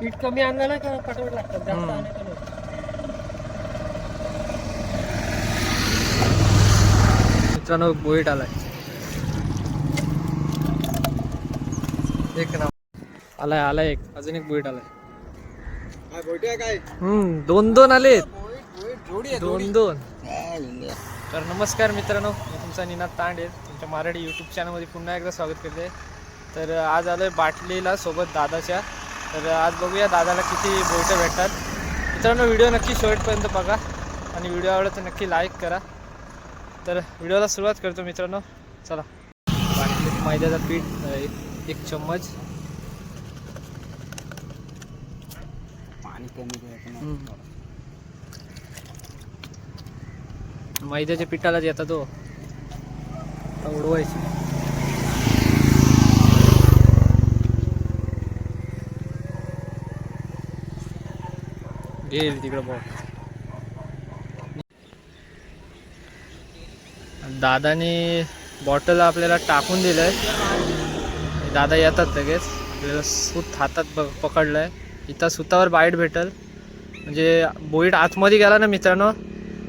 पीठ कमी आणलं ना का पटवट लागतात जास्त हम्म. आणायचं नाही. मित्रांनो बोईट आलाय. एक नाव आलाय आलाय एक. अजून एक बोईट आलाय. काय बोलतोय काय? हम्म दोन दोन जोडी आहे दोन दोन. तर नमस्कार मित्रांनो मी तुमचा निनाद तांडे. तुमच्या मराठी यूट्यूब चॅनलमध्ये पुन्हा एकदा स्वागत करते. तर आज आलोय बाटलीला सोबत दादाच्या. तर आज बघूया दादाला किती बोईटं भेटतात. मित्रांनो व्हिडिओ नक्की शेवटपर्यंत बघा आणि व्हिडिओ आवडला तर नक्की लाईक करा. तर व्हिडिओला सुरुवात करतो मित्रांनो. चला. मैद्याचा पीठ एक- चम्मच. मैद्याच्या पिठालाच येतात तो आता उडवायची. घेईल तिकडं बघ. दादाने बॉटल आपल्याला टाकून दिलंय. दादा येतात लगेच. आपल्याला सूत हातात ब- पकडलंय. इथं सुतावर बाईट भेटल. म्हणजे बोईट आतमध्ये गेला ना मित्रांनो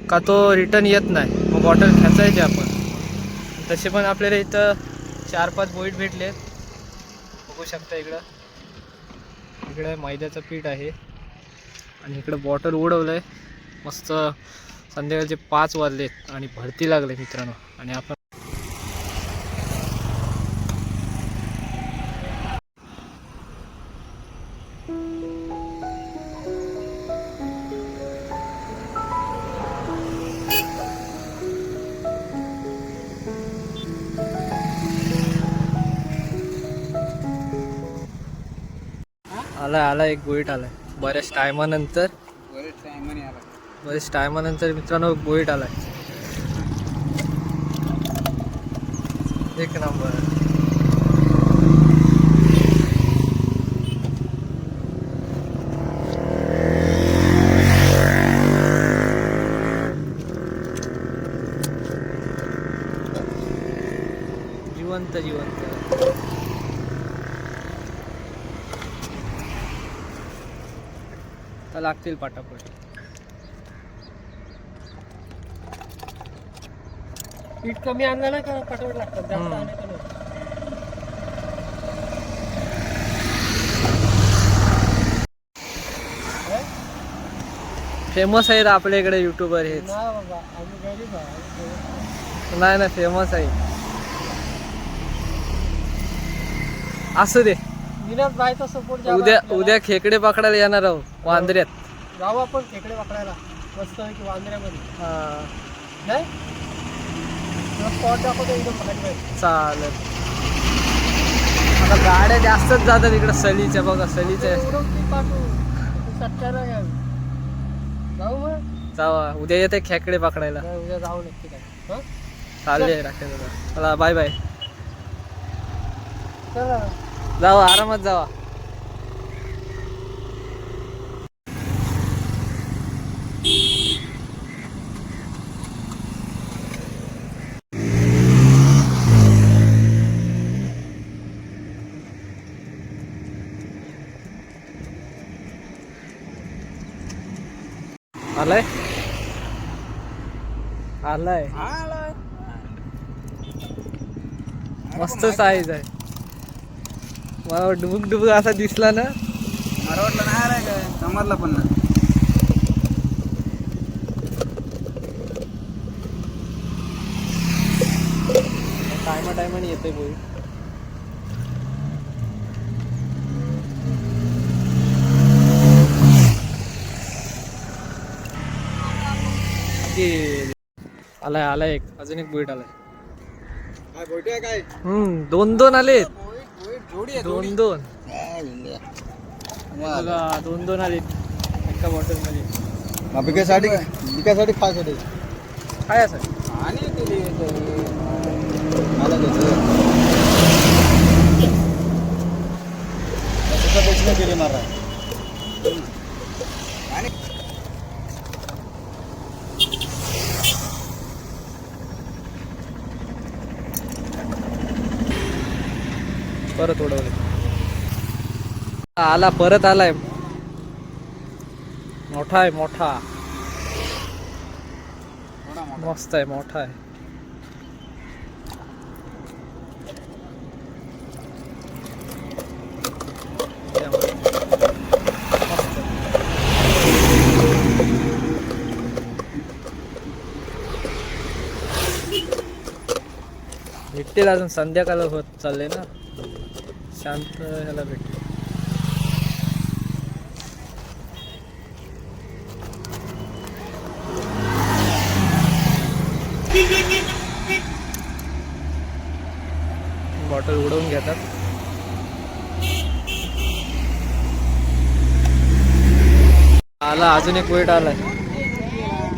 का तो रिटर्न येत नाही. मग बॉटल खेचायची आपण. तसे पण आपल्याला इथं चार पाच बोईट भेटले बघू शकता इकडं. इकडं मैद्याचं पीठ आहे. आणि इकडं बॉटल उडवलं आहे मस्त संध्याकाळचे पाच वाजलेत आणि भरती लागले मित्रांनो. आणि आपण आलाय आलाय एक बोईट आलाय. बऱ्याच टायमानंतर बरेच टायमाने आला. बरेच टायमानंतर मित्रांनो बोईट आलाय. एक नंबर जिवंत जिवंत तर लागतील पाटापट पीठ कमी आणलं ना का पटवट लागतात जास्त. आणायचं नाही. फेमस आहेत आपल्या इकडे युट्यूबर आहे. नाही ना फेमस आहे असू दे सपोर्ट उद्या उद्या खेकडे पकडायला येणार आहो वांद्र्यात. जाऊ आपण खेकडे पकडायला. मस्त आहे की वांद्र्यामध्ये. हा, नाही? स्पॉट दाखवतो एकदम भारी भारी चालेल. आता गाड्या जास्तच जातात इकडे सलीच्या बघा सलीच्या. उडवती पाठवू. सत्याला घ्यावी जाऊ मग. जावा. उद्या येते खेकडे पकडायला. नाही, उद्या जाऊ नक्की काय हं? चालले राखेल. चला बाय बाय. चला. जावा आरामात जावा. आलाय? आलाय. मस्त साईज आहे. मला डुबुक डुबुक असा दिसला ना. मला वाटलं नाही रे काय? समजलं पण नाही. टायमा टायमाने येतोय बोई आलाय आलाय एक. अजून एक बोईट आलाय. काय बोलतोय काय? हम्म दोन दोन आलेत. जोडी दोन दोन. बघा दोन दोन आलेत एका बॉटलमध्ये. हा, पिकासाठी पिकासाठी खायसाठी काय असं? आणि दिली मला त्याचं केली मारा. परत उडवले. आला परत आलाय. मोठा आहे मोठा. मस्त आहे मोठा आहे. भेटतील अजून संध्याकाळ होत चालले ना? शांत ह्याला भेटतो बॉटल उडवून घेतात. आला अजून एक वेट आलाय.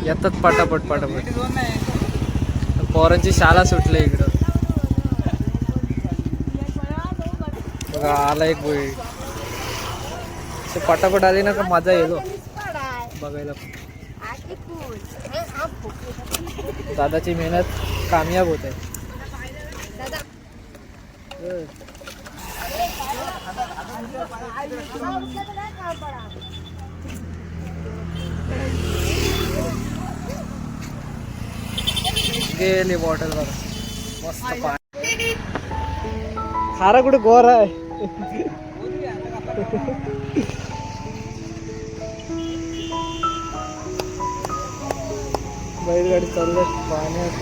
येतात पटापट पटापट. पोरांची शाळा सुटली इकडं. बघा आला एक वेळ पटापट आली ना का मजा येईल हो. बघायला. दादाची मेहनत कामयाब होत आहे. गेली बॉटल बघा मस्त पाणी. खारा कुठे गोर आहे? बैलगाडी चाललं पाण्यात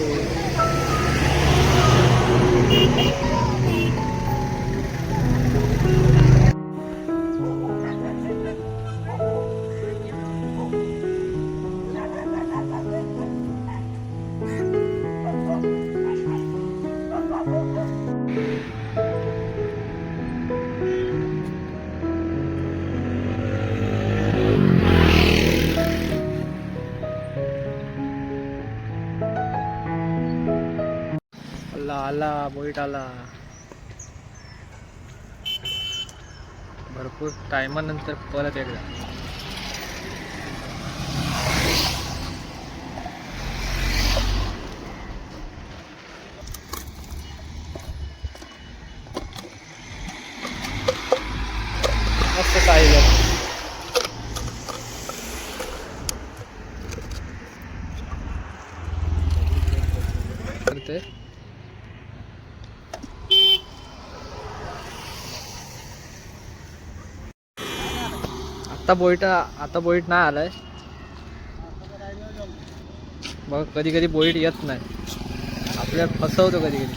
बोईट आला. भरपूर टायमानंतर परत एकदा मस्त साहिल करते आता बोईट आता बोईट नाही आलाय. बघ कधी कधी बोईट येत नाही. आपल्याला फसवतो कधी कधी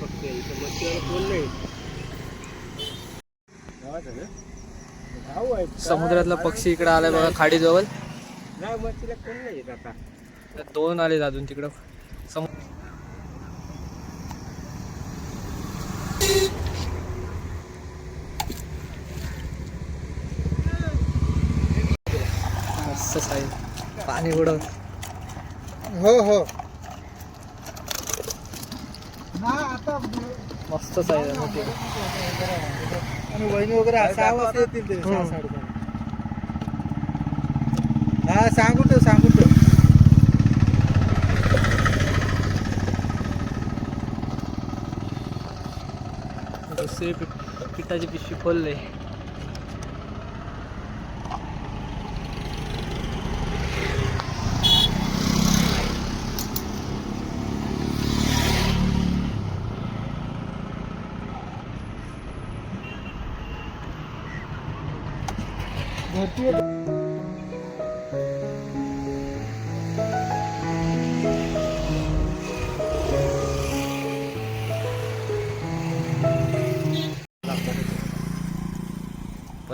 बघते समुद्रातला पक्षी इकडे आलाय बघा खाडीजवळ. नाही मच्छीला कोण नाही येत आता. दोन आले अजून तिकडं. सम मस्त साईज पाणी उडव हो हो. मस्त साईज आहे. आणि वहिनी वगैरे सहा वाजता येतील ते हा सांगून ठेव सांगून ठेव. दुसरी पि- पिठाची पिशवी खोलले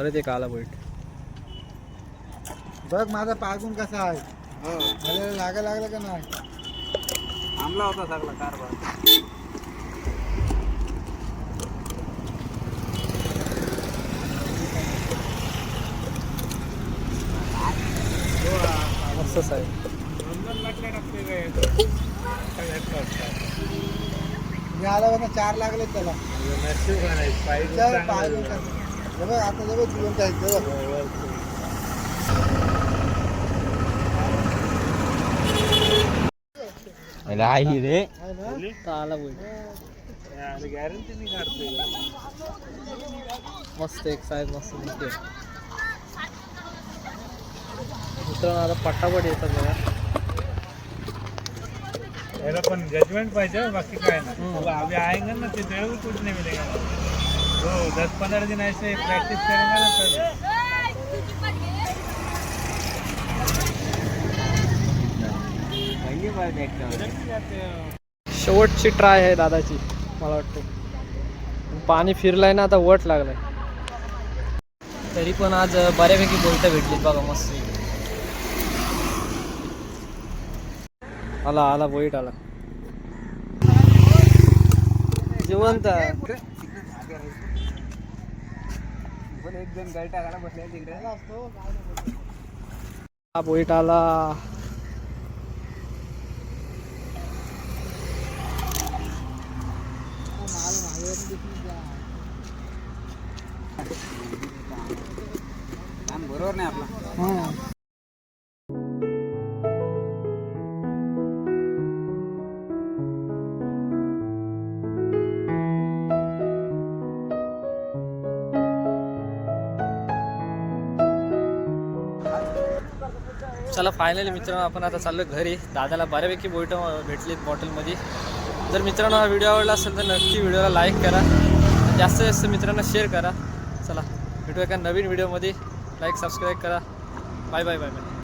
परत एक आला बैठ बघ माझा पागून कसा आहे. मला लागा लागला का नाही? थांबला होता सगळा कारभार. मी आला बघा चार लागले त्याला. चल, पागून कसा. हे आता जवळ आहे हे. राही रे आला बोईट गॅरंटी नाही काढतोय. मस्त एक साईज मस्त मित्रांनो आता पटापट येतात बघा. याला पण जजमेंट पाहिजे बाकी काय ना हम्म. अब अभी आएंगे ना तो जरूर कुछ नहीं मिलेगा हो दस पंद्रह दिन ऐसे प्रैक्टिस करेंगे ना सर. शेवटची ट्राय आहे दादाची मला वाटतं. पाणी फिरलंय ना आता वट लागलाय. तरी पण आज बऱ्यापैकी बोलता भेटली बघा मस्त. आला आला बोईट आला. जिवंत. एक जण गाडी टाकायला बसले तिकडे हा बोईट आला. बरोबर नाही आपला. चला फायनली मित्रांनो आपण आता चाललो घरी. दादाला बऱ्यापैकी बोट भेटलीत बॉटलमध्ये जर मित्रांनो हा व्हिडिओ आवडला असेल तर नक्की व्हिडिओला लाईक करा. जास्तीत जास्त मित्रांना शेअर करा. चला भेटूया एका नवीन व्हिडिओमध्ये लाईक सबस्क्राईब करा. Bye bye bye bye